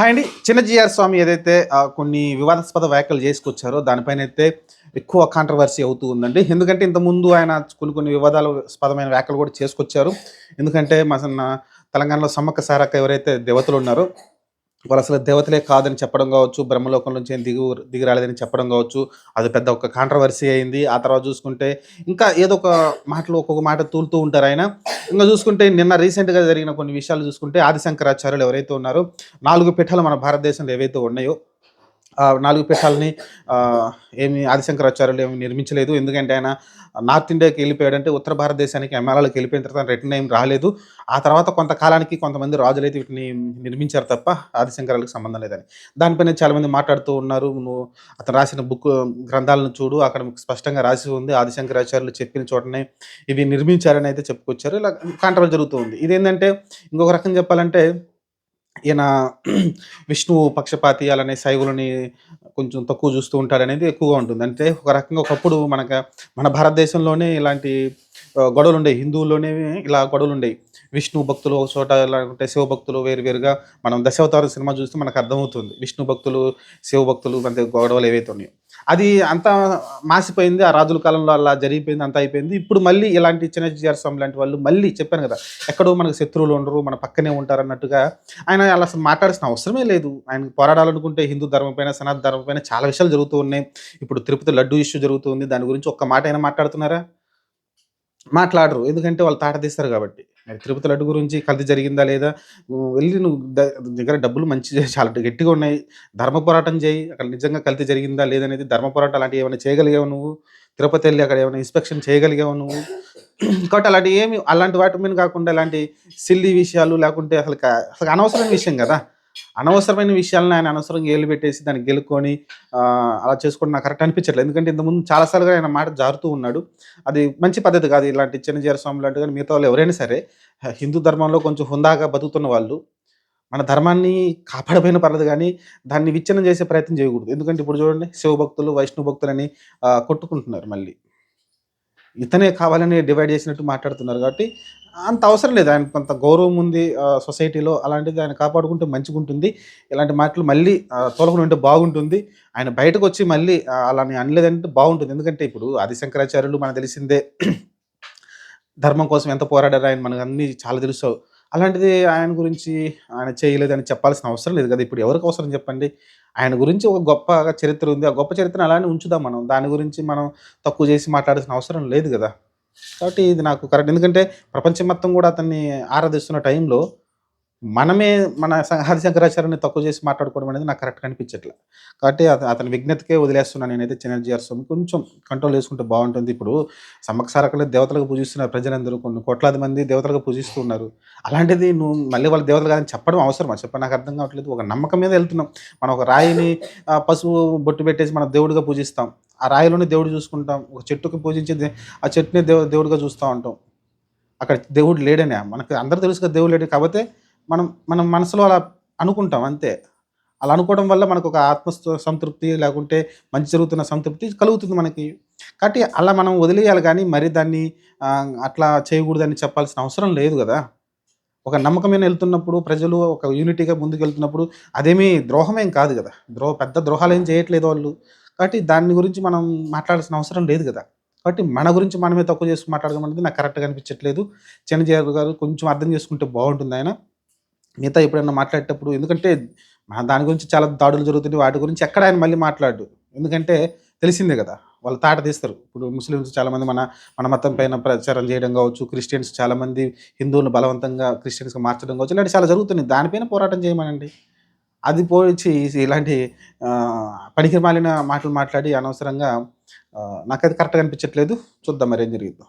Hi అండి. చిన్నజీఆర్ స్వామి ఏదైతే కొన్ని వివాదాస్పద వ్యాఖ్యలు చేసుకొచ్చారో దానిపైన అయితే ఎక్కువ కాంట్రవర్సీ అవుతూ ఉందండి. ఎందుకంటే ఇంతకుముందు ఆయన కొన్ని కొన్ని వివాదాస్పదమైన వ్యాఖ్యలు కూడా చేసుకొచ్చారు. ఎందుకంటే మన తెలంగాణలో సమ్మక్క సారక్క ఎవరైతే దేవతలు ఉన్నారో వాళ్ళు అసలు దేవతలే కాదని చెప్పడం కావచ్చు బ్రహ్మలోకం నుంచి ఏం దిగు దిగి రాలేదని చెప్పడం కావచ్చు అది పెద్ద ఒక కాంట్రవర్సీ అయింది. ఆ తర్వాత చూసుకుంటే ఇంకా ఏదో ఒక మాటలు ఒక్కొక్క మాట తూలుతూ ఉంటారు ఆయన. ఇంకా చూసుకుంటే నిన్న రీసెంట్గా జరిగిన కొన్ని విషయాలు చూసుకుంటే ఆదిశంకరాచార్యులు ఎవరైతే ఉన్నారో నాలుగు పీఠాలు మన భారతదేశంలో ఏవైతే ఉన్నాయో నాలుగు పీఠాలని ఏమి ఆదిశంకరాచార్యులు ఏమి నిర్మించలేదు. ఎందుకంటే ఆయన నార్త్ ఇండియాకి వెళ్ళిపోయాడంటే ఉత్తర భారతదేశానికి ఎంఆర్ఆలకు వెళ్ళిపోయిన తర్వాత రిటర్న్ ఏం రాలేదు. ఆ తర్వాత కొంతకాలానికి కొంతమంది రాజులు అయితే వీటిని నిర్మించారు తప్ప ఆదిశంకరాలకు సంబంధం లేదని. దానిపైన చాలామంది మాట్లాడుతూ ఉన్నారు. నువ్వు అతను రాసిన బుక్ గ్రంథాలను చూడు. అక్కడ మీకు స్పష్టంగా రాసి ఉంది. ఆదిశంకరాచార్యులు చెప్పిన చోటనే ఇవి నిర్మించారని అయితే చెప్పుకొచ్చారు. ఇలా కాంట్రవల్ జరుగుతూ ఉంది. ఇదేంటంటే ఇంకొక రకం చెప్పాలంటే ఈయన విష్ణువు పక్షపాతి అలానే శైవులని కొంచెం తక్కువ చూస్తూ ఉంటాడు అనేది ఎక్కువగా ఉంటుంది. అంటే ఒక రకంగా ఒకప్పుడు మనక మన భారతదేశంలోనే ఇలాంటి గొడవలు ఉండేవి హిందువుల్లోనే ఇలా గొడవలు ఉండేవి విష్ణు భక్తులు ఒక చోట లేకుంటే శివ భక్తులు వేరు వేరుగా మనం దశావతారం సినిమా చూస్తే మనకు అర్థమవుతుంది. విష్ణు భక్తులు శివ భక్తులు అంటే గొడవలు ఏవైతే ఉన్నాయో. అది అంతా మాసిపోయింది ఆ రాజుల కాలంలో అలా జరిగిపోయింది అంతా అయిపోయింది. ఇప్పుడు మళ్ళీ ఇలాంటి చిన్న జిఆర్ స్వామి లాంటి వాళ్ళు మళ్ళీ చెప్పాను కదా ఎక్కడో మనకు శత్రువులు ఉండరు మన పక్కనే ఉంటారు అన్నట్టుగా ఆయన అలా అసలు మాట్లాడాల్సిన అవసరమే లేదు. ఆయన పోరాడాలనుకుంటే హిందూ ధర్మం పైన సనాతన ధర్మం పైన చాలా విషయాలు జరుగుతూ ఉన్నాయి. ఇప్పుడు తిరుపతి లడ్డు ఇష్యూ జరుగుతుంది దాని గురించి ఒక్క మాట అయినా మాట్లాడుతున్నారా? మాట్లాడరు. ఎందుకంటే వాళ్ళు తాట తీస్తారు కాబట్టి. తిరుపతి లడ్డు గురించి కల్తీ జరిగిందా లేదా? నువ్వు వెళ్ళి నువ్వు ద- దగ్గర డబ్బులు మంచి చాలా గట్టిగా ఉన్నాయి. ధర్మ పోరాటం చేయి. అక్కడ నిజంగా కల్తీ జరిగిందా లేదనేది ధర్మ పోరాటం అలాంటివి ఏమైనా చేయగలిగావు నువ్వు? తిరుపతి వెళ్ళి అక్కడ ఏమైనా ఇన్స్పెక్షన్ చేయగలిగావు నువ్వు? కాబట్టి అలాంటి ఏమి అలాంటి వాటి మీద కాకుండా ఇలాంటి సిల్లి విషయాలు లేకుంటే అసలు అసలు అనవసరమైన విషయం కదా. అనవసరమైన విషయాలను ఆయన అనవసరంగా ఏలు పెట్టేసి దాన్ని గెలుకొని అలా చేసుకోవడం నాకు కరెక్ట్ అనిపించట్లేదు. ఎందుకంటే ఇంతకుముందు చాలాసార్లుగా ఆయన మాట జారుతూ ఉన్నాడు. అది మంచి పద్ధతి కాదు ఇలాంటి చిన్నజీర స్వామి లాంటి కానీ మిగతా వాళ్ళు ఎవరైనా సరే హిందూ ధర్మంలో కొంచెం హుందాగా బతుకుతున్న వాళ్ళు మన ధర్మాన్ని కాపాడపోయిన పర్లేదు కానీ దాన్ని విచ్ఛిన్నం చేసే ప్రయత్నం చేయకూడదు. ఎందుకంటే ఇప్పుడు చూడండి శివ భక్తులు వైష్ణవ భక్తులని కొట్టుకుంటున్నారు మళ్ళీ. ఇతనే కావాలని డివైడ్ చేసినట్టు మాట్లాడుతున్నారు కాబట్టి అంత అవసరం లేదు. ఆయన కొంత గౌరవం ఉంది సొసైటీలో. అలాంటిది ఆయన కాపాడుకుంటే మంచిగా ఉంటుంది ఇలాంటి మాటలు మళ్ళీ తోలకుండా ఉంటే బాగుంటుంది. ఆయన బయటకు వచ్చి మళ్ళీ అలాని అలా అనలేదంటే బాగుంటుంది. ఎందుకంటే ఇప్పుడు ఆది శంకరాచార్యులు మనకు తెలిసిందే ధర్మం కోసం ఎంత పోరాడారు ఆయన మనకు అన్ని చాలా తెలుసు. అలాంటిది ఆయన గురించి ఆయన చేయలేదని చెప్పాల్సిన అవసరం లేదు కదా. ఇప్పుడు ఎవరికి అవసరం చెప్పండి? ఆయన గురించి ఒక గొప్ప చరిత్ర ఉంది. ఆ గొప్ప చరిత్రను అలానే ఉంచుదాం మనం. దాని గురించి మనం తక్కువ చేసి మాట్లాడాల్సిన అవసరం లేదు కదా. కాబట్టి ఇది నాకు కరెక్ట్ ఎందుకంటే ప్రపంచం మొత్తం కూడా అతన్ని ఆరాధిస్తున్న టైంలో మనమే మన స- హరిశంకరాచార్యని తక్కువ చేసి మాట్లాడుకోవడం అనేది నాకు కరెక్ట్ కనిపించట్లే. కాబట్టి అత- అతని విజ్ఞతకే వదిలేస్తున్నాను నేనైతే చిన్నజీఆర్ స్వామి కొంచెం కంట్రోల్ చేసుకుంటే బాగుంటుంది. ఇప్పుడు సమ్మక్క దేవతలకు పూజిస్తున్నారు ప్రజలందరూ కొన్ని కోట్లాది మంది దేవతలకు పూజిస్తున్నారు అలాంటిది నువ్వు మళ్ళీ వాళ్ళ దేవతలు కాదని చెప్పడం అవసరమా? చెప్ప నాకు అర్థం కావట్లేదు. ఒక నమ్మకం మీద వెళ్తున్నాం. మనం ఒక రాయిని పశువు పసుపు బొట్టు పెట్టేసి మనం దేవుడిగా పూజిస్తాం. ఆ రాయిలోనే దేవుడు చూసుకుంటాం. ఒక చెట్టుకి పూజించి ఆ చెట్టుని దేవు దేవుడిగా చూస్తూ ఉంటాం. అక్కడ దేవుడు లేడనే. మనకు అందరూ తెలుసు కదా దేవుడు లేడు. కాకపోతే మనం మనం మనసులో అలా అనుకుంటాం అంతే. అలా అనుకోవడం వల్ల మనకు ఒక ఆత్మ సంతృప్తి లేకుంటే మంచి జరుగుతున్న సంతృప్తి కలుగుతుంది మనకి. కాబట్టి అలా మనం వదిలేయాలి కానీ మరి దాన్ని అట్లా చేయకూడదని చెప్పాల్సిన అవసరం లేదు కదా. ఒక నమ్మకమైన వెళ్తున్నప్పుడు ప్రజలు ఒక యూనిటీగా ముందుకు వెళ్తున్నప్పుడు అదేమీ ద్రోహమేం కాదు కదా. ద్రోహ పెద్ద ద్రోహాలు ఏం చేయట్లేదు వాళ్ళు. కాబట్టి దాని గురించి మనం మాట్లాడాల్సిన అవసరం లేదు కదా. కాబట్టి మన గురించి మనమే తక్కువ చేసుకుని మాట్లాడడం అనేది నాకు కరెక్ట్గా అనిపించట్లేదు. చిన్నజీఆర్ గారు కొంచెం అర్థం చేసుకుంటే బాగుంటుంది ఆయన. మిగతా ఎప్పుడైనా మాట్లాడేటప్పుడు ఎందుకంటే మన దాని గురించి చాలా దాడులు జరుగుతున్నాయి వాటి గురించి ఎక్కడ ఆయన మళ్ళీ మాట్లాడు ఎందుకంటే తెలిసిందే కదా. వాళ్ళు తాట తీస్తారు. ఇప్పుడు ముస్లిమ్స్ చాలామంది మన మన మతం పైన ప్రచారం చేయడం కావచ్చు క్రిస్టియన్స్ చాలామంది హిందువులను బలవంతంగా క్రిస్టియన్స్గా మార్చడం కావచ్చు ఇలాంటి చాలా జరుగుతున్నాయి. దానిపైన పోరాటం చేయమనండి. అది పోయి ఇలాంటి పనికి మాలిన మాటలు మాట్లాడి అనవసరంగా నాకైతే కరెక్ట్గా అనిపించట్లేదు. చూద్దాం మరి ఏం జరిగిందో.